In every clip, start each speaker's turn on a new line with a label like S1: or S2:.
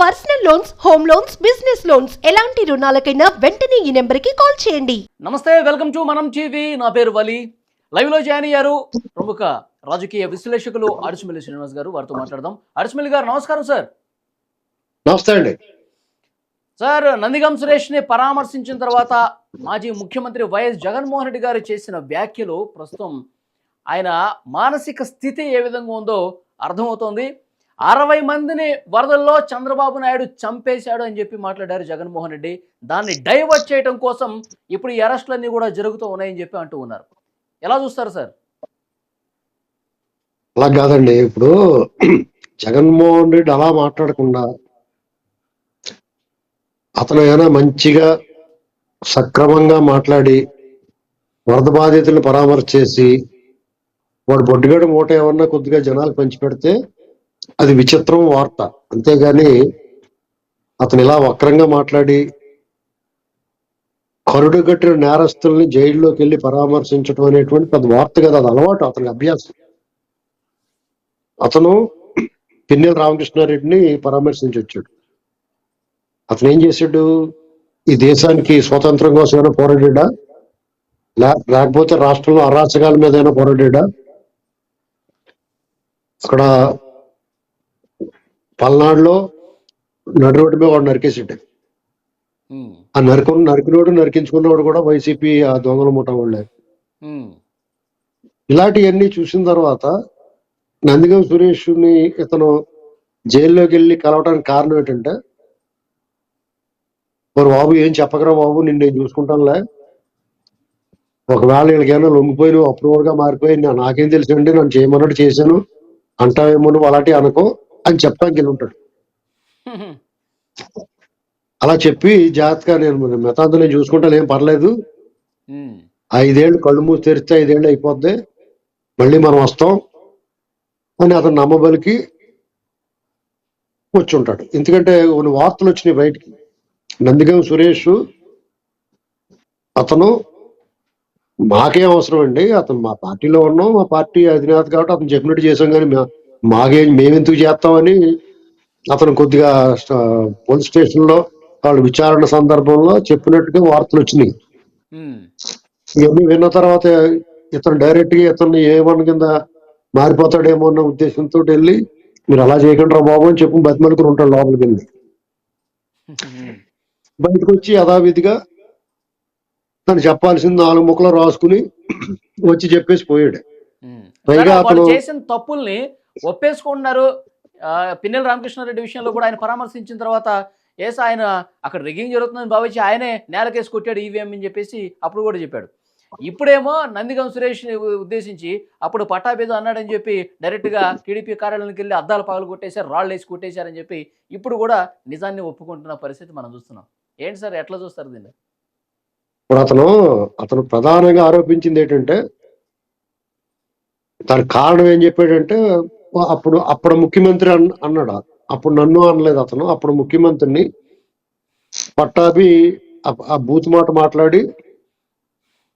S1: Personal loans home loans business loans. ఎలాంటి రుణాలకైనా వెంటనే ఈ నెంబర్కి కాల్ చేయండి.
S2: నమస్తే వెల్కమ్ టు మనం టీవీ. నా పేరు వలి. లైవ్లో జాయిన్ అయ్యారు ప్రముఖ రాజకీయ విశ్లేషకులు అరుసుమిల్లి శ్రీనివాస్ గారు. వారితో మాట్లాడదాం. అరుసుమిల్లి గారు నమస్కారం సార్.
S3: నమస్తే అండి.
S2: సార్ నందిగం సురేష్ని పరామర్శించిన తర్వాత మాజీ ముఖ్యమంత్రి వైఎస్ జగన్మోహన్ రెడ్డి గారు చేసిన వ్యాఖ్యలు ప్రస్తుతం ఆయన మానసిక స్థితి ఏ విధంగా ఉందో అర్థమవుతోంది. అరవై మందిని వరదల్లో చంద్రబాబు నాయుడు చంపేశాడు అని చెప్పి మాట్లాడారు జగన్మోహన్ రెడ్డి. దాన్ని డైవర్ట్ చేయడం కోసం ఇప్పుడు ఈ అరెస్టులన్నీ కూడా జరుగుతూ ఉన్నాయని చెప్పి అంటూ ఉన్నారు. ఎలా చూస్తారు సార్?
S3: అలా కాదండి. ఇప్పుడు జగన్మోహన్ రెడ్డి అలా మాట్లాడకుండా అతను ఏమైనా మంచిగా సక్రమంగా మాట్లాడి వరద బాధితులను పరామర్శ చేసి వాడు బొడ్డుగడ మూట ఏమన్నా కొద్దిగా జనాలు పంచిపెడితే అది విచిత్రం వార్త. అంతేగాని అతను ఇలా వక్రంగా మాట్లాడి కరుడు కట్టిన నేరస్తుల్ని జైల్లోకి వెళ్ళి పరామర్శించడం అనేటువంటి పెద్ద వార్త కదా అది అలవాటు అతనికి అభ్యాసం. అతను పిన్నెల రామకృష్ణారెడ్డిని పరామర్శించి వచ్చాడు అతను ఏం చేశాడు? ఈ దేశానికి స్వతంత్రం కోసం ఏమైనా పోరాడా లేకపోతే రాష్ట్రంలో అరాచకాల మీద ఏమైనా పోరాడా అక్కడ పల్నాడులో నడి రోడ్డు మీద వాడు నరికేసాడు. ఆ నరుకు నరికినోడు నరికించుకున్నవాడు కూడా వైసీపీ ఆ దొంగల ముఠా వాళ్ళే ఇలాంటివన్నీ చూసిన తర్వాత నందిగం సురేష్ని ఇతను జైల్లోకి వెళ్ళి కలవడానికి కారణం ఏంటంటే మరి బాబు ఏం చెప్పకరా బాబు నిన్ను నేను చూసుకుంటానులే. ఒకవేళ వీళ్ళకైనా లొంగిపోయి నువ్వు అప్రూవర్గా మారిపోయి నా- నాకేం తెలుసండి నన్ను చేయమన్నట్టు చేశాను. అంటావేమో నువ్వు అలాంటి అనుకో. అని చెప్పడానికి వెళ్ళి ఉంటాడు. అలా చెప్పి జాగ్రత్తగా నేను మిగతాంతా నేను చూసుకుంటాను ఏం పర్లేదు. ఐదేళ్ళు కళ్ళు మూసి తెరిస్తే ఐదేళ్ళు అయిపోద్ది. మళ్ళీ మనం వస్తాం అని అతను నమ్మబలికి వచ్చి ఉంటాడు ఎందుకంటే కొన్ని వార్తలు వచ్చినాయి బయటికి. నందిగం సురేష్ అతను మాకేం అవసరం అండి? అతను మా పార్టీలో ఉన్నాం మా పార్టీ అధినేత కాబట్టి అతను చెప్పినట్టు చేసాం కానీ మా- మాకేం మేమెందుకు చేస్తామని అతను కొద్దిగా పోలీస్ స్టేషన్లో వాళ్ళు విచారణ సందర్భంలో చెప్పినట్టుగా వార్తలు వచ్చినాయి. ఇవన్నీ విన్న తర్వాత ఇతను డైరెక్ట్గా ఇతను ఏమన్న కింద మారిపోతాడేమో అన్న ఉద్దేశంతో వెళ్ళి మీరు అలా చేయకుండా బాబు అని చెప్పి బతిమలుకుని ఉంటాడు లోపలికి వెళ్ళి బయటకు వచ్చి యథావిధిగా తను చెప్పాల్సింది నాలుగు ముక్కలు రాసుకుని వచ్చి చెప్పేసి పోయాడు. పైగా అతను-
S2: చేసిన తప్పుల్ని ఒప్పేసుకుంటున్నారు. పిన్నెల రామకృష్ణారెడ్డి విషయంలో కూడా ఆయన పరామర్శించిన తర్వాత ఏస్ ఆయన అక్కడ రిగ్గింగ్ జరుగుతుందని భావించి ఆయనే నేలకేసి కొట్టాడు ఈవీఎం అని చెప్పేసి అప్పుడు కూడా చెప్పాడు. ఇప్పుడేమో నందిగం సురేష్ ఉద్దేశించి అప్పుడు పట్టాభేదం అన్నాడని చెప్పి డైరెక్ట్గా టీడీపీ కార్యాలయానికి వెళ్ళి అద్దాలు పగలు కొట్టేశారు రాళ్ళు వేసి కొట్టేశారని చెప్పి ఇప్పుడు కూడా నిజాన్ని ఒప్పుకుంటున్న పరిస్థితి మనం చూస్తున్నాం. ఏంటి సార్ ఎట్లా చూస్తారు దీన్ని?
S3: ఇప్పుడు అతను అతను ప్రధానంగా ఆరోపించింది ఏంటంటే దానికి కారణం ఏం చెప్పాడంటే అప్పుడు అప్పుడు ముఖ్యమంత్రి అన్- అన్నాడు? అప్పుడు నన్ను అనలేదు అతను. అప్పుడు ముఖ్యమంత్రిని పట్టాభి ఆ- బూత్ మాట మాట్లాడి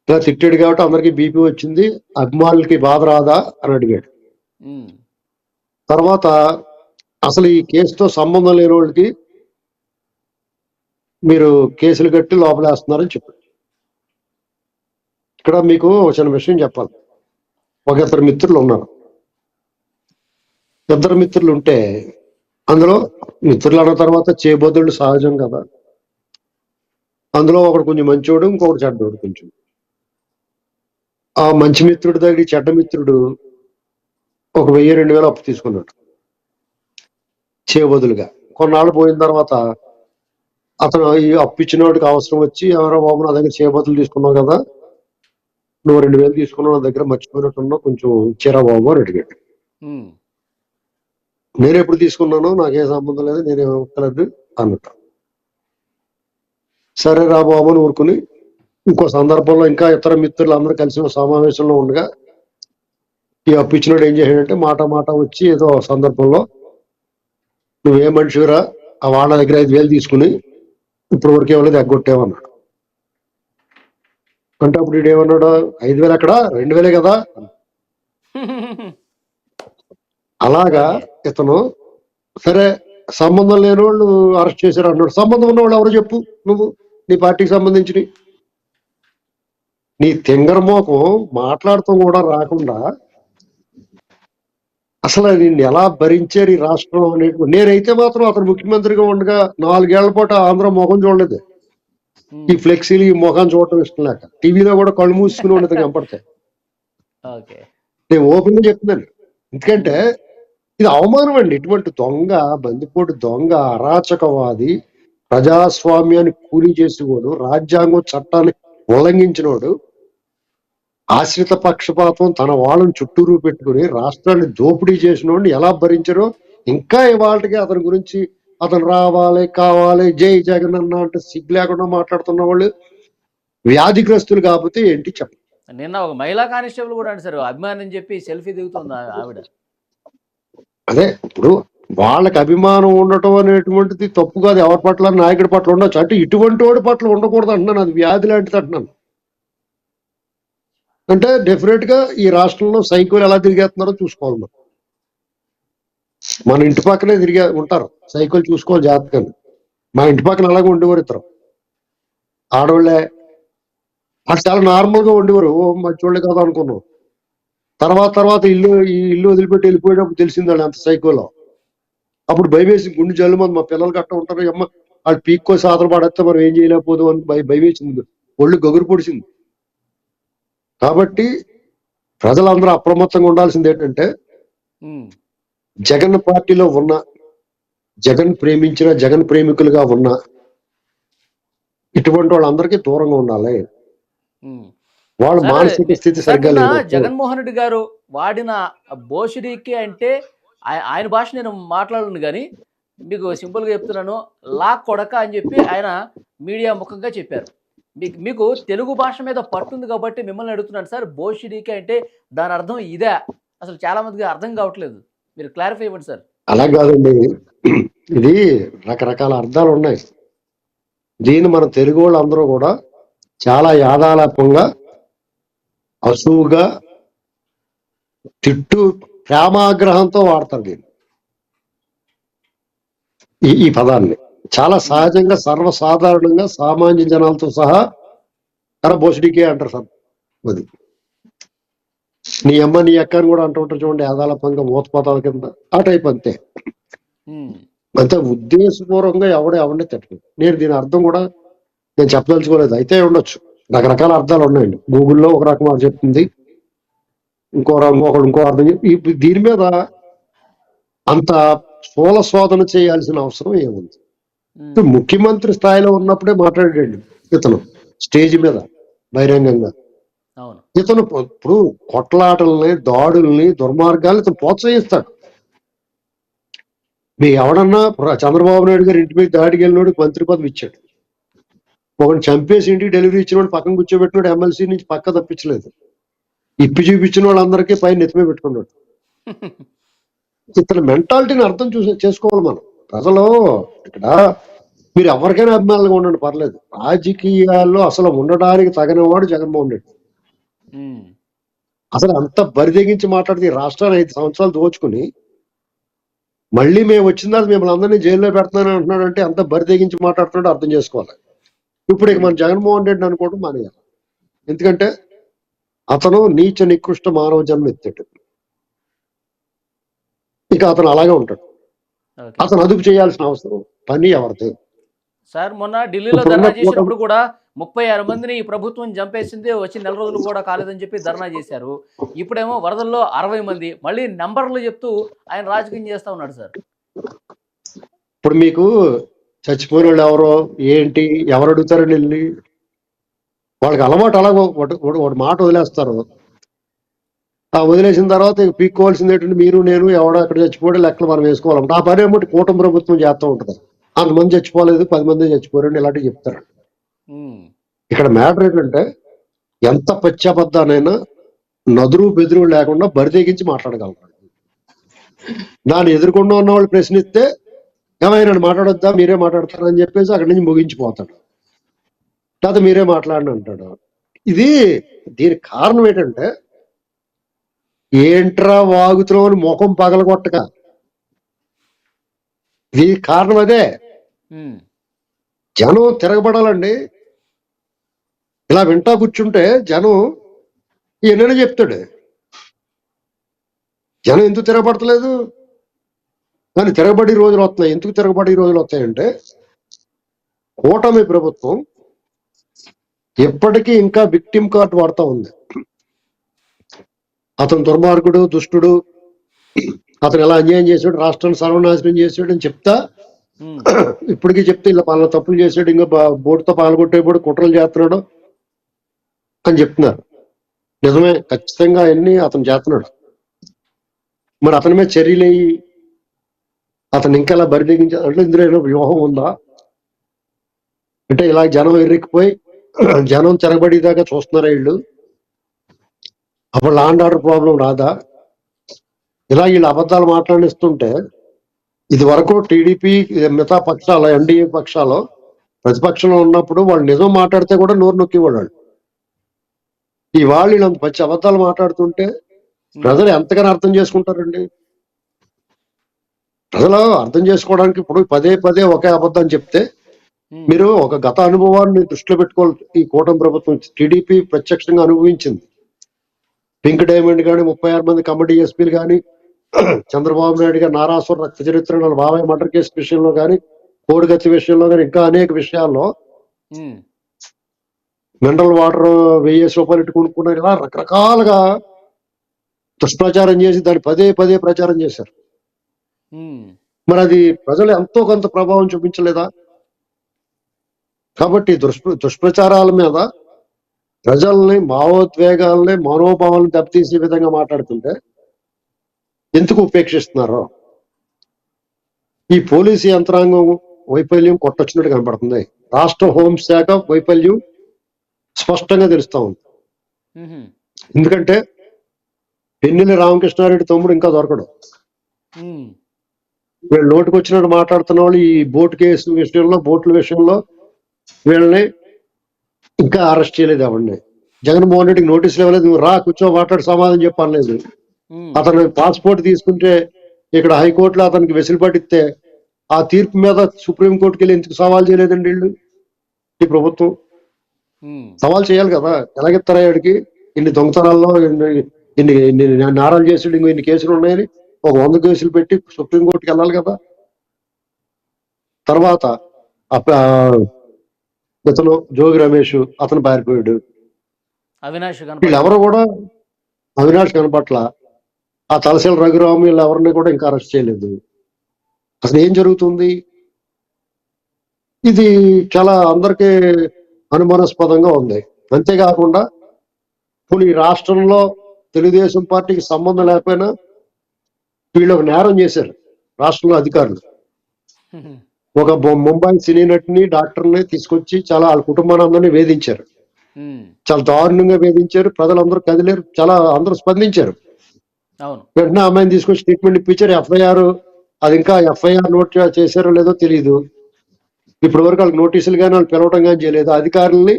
S3: ఇలా తిట్టాడు కాబట్టి అందరికి బీపీ వచ్చింది అభిమానులకి బాధ రాదా? అని అడిగాడు. తర్వాత అసలు ఈ కేసుతో సంబంధం లేని వాళ్ళకి మీరు కేసులు కట్టి లోపలేస్తున్నారని చెప్పాడు. ఇక్కడ మీకు ఒక చిన్న విషయం చెప్పాలి. ఒక ఇద్దరు మిత్రులు ఉన్నారు. ఇద్దరు మిత్రులు ఉంటే అందులో మిత్రులు అన్న తర్వాత చేబోదుళ్ళు సహజం కదా. అందులో ఒకడు కొంచెం మంచోడు ఇంకొకటి చెడ్డోడు కొంచెం. ఆ మంచి మిత్రుడి దగ్గర చెడ్డ మిత్రుడు ఒక వెయ్యి రెండు వేలు అప్పు తీసుకున్నాడు. చేయబదులుగా కొన్నాళ్ళు పోయిన తర్వాత అతను ఈ అప్పు ఇచ్చినోడికి అవసరం వచ్చి ఎవరో బాబు నా దగ్గర చేయబదులు తీసుకున్నావు కదా. నువ్వు రెండు వేలు తీసుకున్నావు నా దగ్గర మర్చిపోయినట్టున్నావు కొంచెం ఇచ్చారా బాబు అని అడిగాడు. నేను ఎప్పుడు తీసుకున్నాను నాకేం సంబంధం లేదు నేను ఇవ్వలేదు అన్నట్టు. సరే రా బాబు అని ఊరుకుని ఇంకో సందర్భంలో ఇంకా ఇతర మిత్రులు అందరూ కలిసి సమావేశంలో ఉండగా ఈ అప్పు ఏం చేశాడంటే మాట మాట వచ్చి ఏదో సందర్భంలో నువ్వే మనిషిరా ఆ వాళ్ళ దగ్గర ఐదు వేలు తీసుకుని ఇప్పుడు వరకు ఇవ్వలేదు ఎగ్గొట్టేవన్నాడు అంటే అప్పుడు వీడు ఏమన్నాడు ఐదు వేలు అక్కడ రెండు వేలే కదా? అలాగా ఇతను సరే సంబంధం లేని వాళ్ళు అరెస్ట్ చేశారు అన్నాడు. సంబంధం ఉన్న వాళ్ళు ఎవరో చెప్పు నువ్వు? నీ పార్టీకి సంబంధించి నీ తింగరమోకం మాట్లాడటం కూడా రాకుండా అసలు నిన్ను ఎలా భరించారు ఈ రాష్ట్రం అనేది నేనైతే మాత్రం అతను ముఖ్యమంత్రిగా ఉండగా నాలుగేళ్ళ పాటు ఆంధ్ర ముఖం చూడలేదు. ఈ ఫ్లెక్సీలు ఈ ముఖం చూడటం ఇష్టం లేక. టీవీలో కూడా కళ్ళు మూసుకుని ఉండదు కనపడతాయి. నేను ఓపెన్గా చెప్తున్నాను. ఎందుకంటే ఇది అవమానం అండి. ఇటువంటి దొంగ బందిపోటు దొంగ అరాచకవాది ప్రజాస్వామ్యాన్ని కూలి చేసేవాడు రాజ్యాంగం చట్టాన్ని ఉల్లంఘించినోడు ఆశ్రిత పక్షపాతం తన వాళ్ళని చుట్టూరు పెట్టుకుని రాష్ట్రాన్ని దోపిడీ చేసినోడిని ఎలా భరించారో ఇంకా ఇవాళకి అతని గురించి అతను రావాలి కావాలి జై జగన్ అన్న అంటే సిగ్గు లేకుండా మాట్లాడుతున్న వాళ్ళు వ్యాధిగ్రస్తులు కాకపోతే ఏంటి చెప్పండి
S2: నిన్న ఒక మహిళా కానిస్టేబుల్ కూడా అండి అభిమానం చెప్పి సెల్ఫీ దిగుతుంది ఆవిడ.
S3: అదే ఇప్పుడు వాళ్ళకి అభిమానం ఉండటం అనేటువంటిది తప్పు కాదు. ఎవరి పట్ల? నాయకుడి పట్ల ఉండొచ్చు. అంటే ఇటువంటి వాడి పట్ల ఉండకూడదు అంటున్నాను. అది వ్యాధి లాంటిది అంటున్నాను. అంటే డెఫినెట్గా ఈ రాష్ట్రంలో సైకిల్ ఎలా తిరిగేస్తున్నారో చూసుకోవాలి మనం. మన ఇంటి పక్కనే తిరిగే ఉంటారు. సైకిల్ చూసుకోవాలి జాగ్రత్తగా. మా ఇంటి పక్కన అలాగే ఉండేవారు ఇద్దరు. ఆడవాళ్ళే. అది చాలా నార్మల్గా ఉండేవారు. ఓ మంచోళ్ళే కదా అనుకున్నాం తర్వాత తర్వాత ఇల్లు ఈ ఇల్లు వదిలిపెట్టి వెళ్ళిపోయేటప్పుడు తెలిసింది వాళ్ళు అంత సైకోలో. అప్పుడు భయవేసి గుండె జల్లు మంది మా పిల్లలు గట్ట ఉంటారు అమ్మ వాళ్ళు పీక్కో సాధన పడేస్తే మనం ఏం చేయలేకపోదు అని భయ భయవేసింది. ఒళ్ళు గగురు పొడిచింది కాబట్టి ప్రజలందరూ అప్రమత్తంగా ఉండాల్సింది ఏంటంటే జగన్ పార్టీలో ఉన్న జగన్ ప్రేమించిన జగన్ ప్రేమికులుగా ఉన్న ఇటువంటి వాళ్ళందరికీ దూరంగా ఉండాలి. వాళ్ళ మానసిక స్థితి సరిగ్గా లేదు
S2: జగన్మోహన్ రెడ్డి గారు వాడిన బోషిడీకి అంటే ఆయ- ఆయన భాష నేను మాట్లాడను కానీ మీకు సింపుల్గా చెప్తున్నాను లా కొడక అని చెప్పి ఆయన మీడియా ముఖంగా చెప్పారు. మీకు మీకు తెలుగు భాష మీద పట్టుంది కాబట్టి మిమ్మల్ని అడుగుతున్నాను సార్ బోషిడీకి అంటే దాని అర్థం ఇదే. అసలు చాలా మందికి అర్థం కావట్లేదు. మీరు క్లారిఫై ఇవ్వండి సార్.
S3: అలా కాదండి. ఇది రకరకాల అర్థాలు ఉన్నాయి. దీన్ని మన తెలుగు వాళ్ళందరూ కూడా చాలా యాదాలాపంగా అసువుగా తిట్టు ప్రేమాగ్రహంతో వాడతారు దీన్ని ఈ ఈ పదాన్ని. చాలా సహజంగా సర్వసాధారణంగా సామాన్య జనాలతో సహా కరబోసుడికే అంటారు సార్. అది. నీ అమ్మ నీ అక్క అని కూడా అంటుంటారు చూడండి యాదాలపంగా మూతపాతాల కింద. ఆ టైప్ అంతే. అంతే ఉద్దేశపూర్వకంగా ఎవడ ఎవరిని తిట్టదు నేను దీని అర్థం కూడా నేను చెప్పదలుచుకోలేదు. అయితే ఉండొచ్చు. రకరకాల అర్థాలు ఉన్నాయండి గూగుల్లో ఒక రకం అది చెప్తుంది. ఇంకో రకం ఒకడు ఇంకో అర్థం దీని మీద అంత స్థూల శోధన చేయాల్సిన అవసరం ఏముంది? ముఖ్యమంత్రి స్థాయిలో ఉన్నప్పుడే మాట్లాడాడు ఇతను స్టేజ్ మీద బహిరంగంగా. ఇతను ఇప్పుడు కొట్లాటల్ని దాడుల్ని దుర్మార్గాల్ని ఇతను ప్రోత్సహిస్తాడు. మీ ఎవడన్నా చంద్రబాబు నాయుడు గారు ఇంటి మీద దాడికి వెళ్ళినోడికి మంత్రి పదవి ఇచ్చాడు. ఒకటి చంపేసి ఇంటికి డెలివరీ ఇచ్చినోడు పక్కన కూర్చోబెట్టినోడు ఎమ్మెల్సీ నుంచి పక్క తప్పించలేదు. ఇప్పి చూపించిన వాళ్ళందరికీ పైన నెత్తిమే పెట్టుకున్నాడు. ఇతని మెంటాలిటీని అర్థం చూసి చేసుకోవాలి మనం. ప్రజలు ఇక్కడ మీరు ఎవరికైనా అభిమానులుగా ఉండండి పర్లేదు. రాజకీయాల్లో అసలు ఉండడానికి తగినవాడు జగన్మోహన్ రెడ్డి. అసలు అంత బరిదెగించి మాట్లాడితే ఈ రాష్ట్రాన్ని ఐదు సంవత్సరాలు దోచుకుని మళ్ళీ మేము వచ్చిన తర్వాత మిమ్మల్ని అందరినీ జైల్లో పెడుతున్నాను అంటున్నాడు అంటే అంత బరిదెగించి మాట్లాడుతున్నాడు అర్థం చేసుకోవాలి. ఇప్పుడు ఇక మన జగన్మోహన్ రెడ్డి అనుకోవడం మానేయాలి. ఎందుకంటే అతను నీచ నికృష్ట మానవ జన్మ ఎత్తాడు ఇక అతను అలాగే ఉంటాడు. అతను అదుపు చేయాల్సిన అవసరం పని ఎవరిది?
S2: సార్ మొన్న ఢిల్లీలో ధర్నా చేసినప్పుడు కూడా ముప్పై ఆరు మందిని ఈ ప్రభుత్వం చంపేసింది వచ్చి నెల రోజులు కూడా కాలేదని చెప్పి ధర్నా చేశారు. ఇప్పుడేమో వరదల్లో అరవై మంది. మళ్ళీ నంబర్లు చెప్తూ ఆయన రాజకీయం చేస్తా ఉన్నాడు సార్.
S3: ఇప్పుడు మీకు చచ్చిపోయిన వాళ్ళు ఎవరో ఏంటి ఎవరు అడుగుతారని వెళ్ళి వాళ్ళకి అలవాటు అలాగ ఒకటి మాట వదిలేస్తారు. ఆ వదిలేసిన తర్వాత ఇక పీక్కోవాల్సింది ఏంటంటే మీరు నేను ఎవడో అక్కడ చచ్చిపోతే లెక్కలు మనం వేసుకోవాలంటే ఆ పని ఏమిటి? కూటమి ప్రభుత్వం చేస్తూ ఉంటుంది. అంతమంది చచ్చిపోలేదు పది మంది చచ్చిపోయారు ఇలాంటివి చెప్తారు. ఇక్కడ మ్యాటర్ ఏంటంటే ఎంత పశ్చాబద్దానైనా నదురు బెదురు లేకుండా బరితెగించి మాట్లాడగలరు. దాన్ని ఎదుర్కొండా ఉన్న వాళ్ళు ప్రశ్నిస్తే ఏమైనా నన్ను మాట్లాడొద్దా? మీరే మాట్లాడతారు అని చెప్పేసి అక్కడి నుంచి ముగించిపోతాడు. లేదా మీరే మాట్లాడని అంటాడు. ఇది దీనికి కారణం ఏంటంటే ఏంట్రా వాగుతున్నావు అని ముఖం పగలగొట్టక. ఇది కారణం అదే. జనం తిరగబడాలండి. ఇలా వింటా కూర్చుంటే జనం ఎన్నైనా చెప్తాడు. జనం ఎందుకు తిరగబడతలేదు? కానీ తిరగబడి రోజులు వస్తున్నాయి. ఎందుకు తిరగబడి రోజులు వస్తాయంటే కూటమి ప్రభుత్వం ఎప్పటికీ ఇంకా విక్టిమ్ కార్డ్ వాడుతూ ఉంది. అతను దుర్మార్గుడు దుష్టుడు అతను ఎలా అన్యాయం చేశాడు రాష్ట్రాన్ని సర్వనాశనం చేశాడు అని చెప్తా ఇప్పటికీ చెప్తే ఇలా పలానా తప్పులు చేసాడు ఇంకా బా- బోటుతో పాల్గొట్టేప్పుడు కుట్రలు చేస్తున్నాడు అని చెప్తున్నారు. నిజమే ఖచ్చితంగా అన్ని అతను చేస్తున్నాడు. మరి అతని మీద చర్యలు అయ్యి అతను ఇంకా ఇలా అంటే ఇందులో ఏదో వ్యూహం ఉందా? అంటే ఇలా జనం ఎర్రికిపోయి జనం తిరగబడేదాకా చూస్తున్నారా వీళ్ళు. అప్పుడు లాండ్ ఆర్డర్ ప్రాబ్లం రాదా? ఇలా వీళ్ళు అబద్ధాలు మాట్లాడిస్తుంటే ఇది వరకు టీడీపీ మిగతా పక్షాలు ఎన్డీఏ పక్షాలు ప్రతిపక్షంలో ఉన్నప్పుడు వాళ్ళు నిజం మాట్లాడితే కూడా నోరు నొక్కివాళ్ళు వాళ్ళు. ఈ వాళ్ళు వీళ్ళంత పచ్చి అబద్ధాలు మాట్లాడుతుంటే ప్రజలు ఎంతగానో అర్థం చేసుకుంటారండి? ప్రజలు అర్థం చేసుకోవడానికి ఇప్పుడు పదే పదే ఒకే అబద్ధం చెప్తే మీరు ఒక గత అనుభవాన్ని దృష్టిలో పెట్టుకోవాలి ఈ కూటమి ప్రభుత్వం టీడీపీ ప్రత్యక్షంగా అనుభవించింది. పింక్ డైమండ్ కానీ ముప్పై ఆరు మంది కమిటీ ఎస్పీలు కానీ చంద్రబాబు నాయుడు గారు నారాసుర రక్త చరిత్ర బాబాయ్ మర్డర్ కేసు విషయంలో కానీ కోడిగత్తి విషయంలో కానీ ఇంకా అనేక విషయాల్లో మినరల్ వాటర్ వెయ్యేసి రూపాయలు ఇటు కొనుక్కున్నారు. ఇలా రకరకాలుగా దుష్ప్రచారం చేసి దాన్ని పదే పదే ప్రచారం చేశారు. మరి అది ప్రజలు ఎంతో కొంత ప్రభావం చూపించలేదా? కాబట్టి దుష్ప్ర దుష్ప్రచారాల మీద ప్రజల్ని భావోద్వేగాల్ని మనోభావాలను దెబ్బతీసే విధంగా మాట్లాడుతుంటే ఎందుకు ఉపేక్షిస్తున్నారు? ఈ పోలీసు యంత్రాంగం వైఫల్యం కొట్టొచ్చినట్టు కనపడుతుంది. రాష్ట్ర హోంశాఖ వైఫల్యం స్పష్టంగా తెలుస్తా ఉంది.
S2: ఉమ్,
S3: ఎందుకంటే పెన్నెల్లి రామకృష్ణారెడ్డి తమ్ముడు ఇంకా దొరకడు.
S2: ఉమ్,
S3: వీళ్ళు నోటికి వచ్చినట్టు మాట్లాడుతున్న వాళ్ళు ఈ బోట్ కేసు విషయంలో బోట్ల విషయంలో వీళ్ళని ఇంకా అరెస్ట్ చేయలేదు ఎవరిని. జగన్మోహన్ రెడ్డికి నోటీసులు ఇవ్వలేదు. నువ్వు రా కూర్చో మాట్లాడి సమాధానం చెప్పనలేదు
S2: ఉమ్,
S3: అతను పాస్పోర్ట్ తీసుకుంటే ఇక్కడ హైకోర్టులో అతనికి వెసులుబాటు ఇస్తే ఆ తీర్పు మీద సుప్రీం కోర్టుకి వెళ్ళి ఎందుకు సవాల్ చేయలేదండి వీళ్ళు? ఈ ప్రభుత్వం. సవాల్ చేయాలి కదా. ఎలాగెత్తారా ఆడికి ఇన్ని దొంగతనాల్లో ఇన్ని ఇన్ని నేరాలు ఇంకో ఇన్ని కేసులు ఉన్నాయని? ఒక వంద కేసులు పెట్టి సుప్రీంకోర్టుకి వెళ్ళాలి కదా. తర్వాత ఇతను జోగి రమేష్ అతను పారిపోయాడు.
S2: అవినాష్
S3: ఎవరు కూడా అవినాష్ కనపట్ల. ఆ తలసేల రఘురామ్ వీళ్ళు ఎవరిని కూడా ఇంకా అరెస్ట్ చేయలేదు. అసలు ఏం జరుగుతుంది? ఇది చాలా అందరికీ అనుమానాస్పదంగా ఉంది. అంతేకాకుండా ఇప్పుడు ఈ రాష్ట్రంలో తెలుగుదేశం పార్టీకి సంబంధం లేకపోయినా వీళ్ళు ఒక నేరం చేశారు రాష్ట్రంలో అధికారులు. ఒక ముంబై సినీ నటిని డాక్టర్ని తీసుకొచ్చి చాలా వాళ్ళ కుటుంబాన్ని అందరినీ వేధించారు చాలా దారుణంగా వేధించారు ప్రజలందరూ కదిలేరు చాలా అందరూ స్పందించారు. వెంటనే అమ్మాయిని తీసుకొచ్చి ట్రీట్మెంట్ ఇప్పించారు ఎఫ్ఐఆర్ అది ఇంకా ఎఫ్ఐఆర్ నోట్ చేశారో లేదో తెలియదు ఇప్పటి వరకు వాళ్ళకి నోటీసులు కానీ వాళ్ళు పిలవడం కానీ చేయలేదు. అధికారుల్ని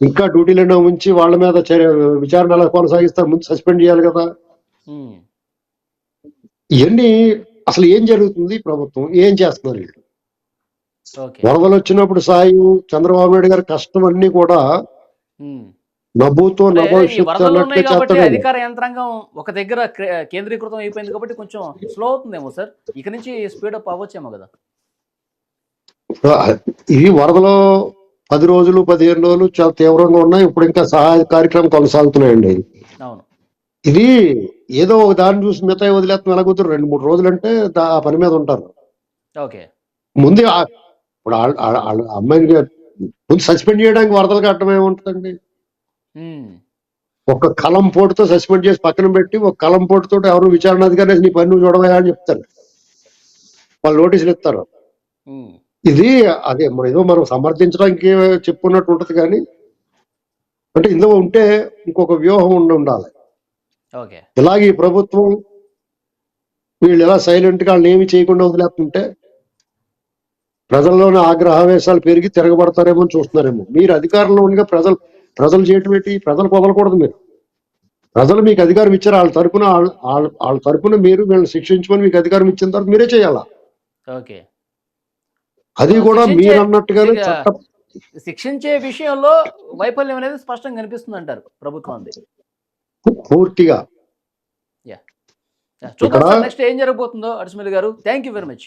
S3: ఇంకా డ్యూటీలోనే ఉంచి వాళ్ళ మీద విచారణ ఎలా కొనసాగిస్తారు ముందు సస్పెండ్ చేయాలి కదా. ఇవన్నీ అసలు ఏం జరుగుతుంది ప్రభుత్వం? ఏం చేస్తున్నారు వీళ్ళు? వరదలు వచ్చినప్పుడు సాయం చంద్రబాబు నాయుడు గారి కష్టం అన్ని కూడా. నవ్వుతో
S2: అధికార యంత్రాంగం ఒక దగ్గర కేంద్రీకృతం అయిపోయింది కాబట్టి కొంచెం స్లో అవుతుందేమో సార్? ఇక నుంచి స్పీడప్ అవ్వచ్చేమో కదా.
S3: ఇది వరదలో పది రోజులు పదిహేను రోజులు చాలా తీవ్రంగా ఉన్నాయి. ఇప్పుడు ఇంకా సహాయ కార్యక్రమం కొనసాగుతున్నాయండి.
S2: అవును.
S3: ఇది ఏదో ఒక దాన్ని చూసి మిగతా వదిలేస్తాం ఎలా కుదురు రెండు మూడు రోజులు అంటే ఆ పని మీద ఉంటారు.
S2: ఓకే.
S3: ముందే ఇప్పుడు అమ్మాయిని ముందు సస్పెండ్ చేయడానికి వరదలు కట్టడం ఏముంటుందండి? ఒక కలం పోటుతో సస్పెండ్ చేసి పక్కన పెట్టి ఒక కలం పోటుతో ఎవరు విచారణ అధికారి నీ పని నువ్వు చూడవా అని చెప్తారు. వాళ్ళు నోటీసులు ఇస్తారు. ఇది అదే మనం ఏదో మనం సమర్థించడానికి చెప్పుకున్నట్టు ఉంటది కానీ అంటే ఇందులో ఉంటే ఇంకొక వ్యూహం ఉండి ఉండాలి. ఇలాగే ఈ ప్రభుత్వం వీళ్ళు ఎలా సైలెంట్గా వాళ్ళని ఏమి చేయకుండా వదిలేస్తుంటే ప్రజల్లోని ఆగ్రహావేశాలు పెరిగి తిరగబడతారేమో అని చూస్తున్నారేమో. మీరు అధికారంలో ఉండగా ప్రజలు ప్రజలు చేయటం ఏంటి? ప్రజలు వదలకూడదు మీరు. ప్రజలు మీకు అధికారం ఇచ్చారు వాళ్ళ తరపున వాళ్ళ తరపున మీరు వీళ్ళని శిక్షించుకొని మీకు అధికారం ఇచ్చిన తర్వాత మీరే చేయాలా?
S2: ఓకే.
S3: అది కూడా మీరు అన్నట్టుగానే చట్ట.
S2: శిక్షించే విషయంలో వైఫల్యం అనేది స్పష్టంగా కనిపిస్తుంది అంటారు ప్రభుత్వం
S3: పూర్తిగా.
S2: చూద్దాం నెక్స్ట్ ఏం జరగబోతుందో అడిసిమల్లి గారు. Thank you very much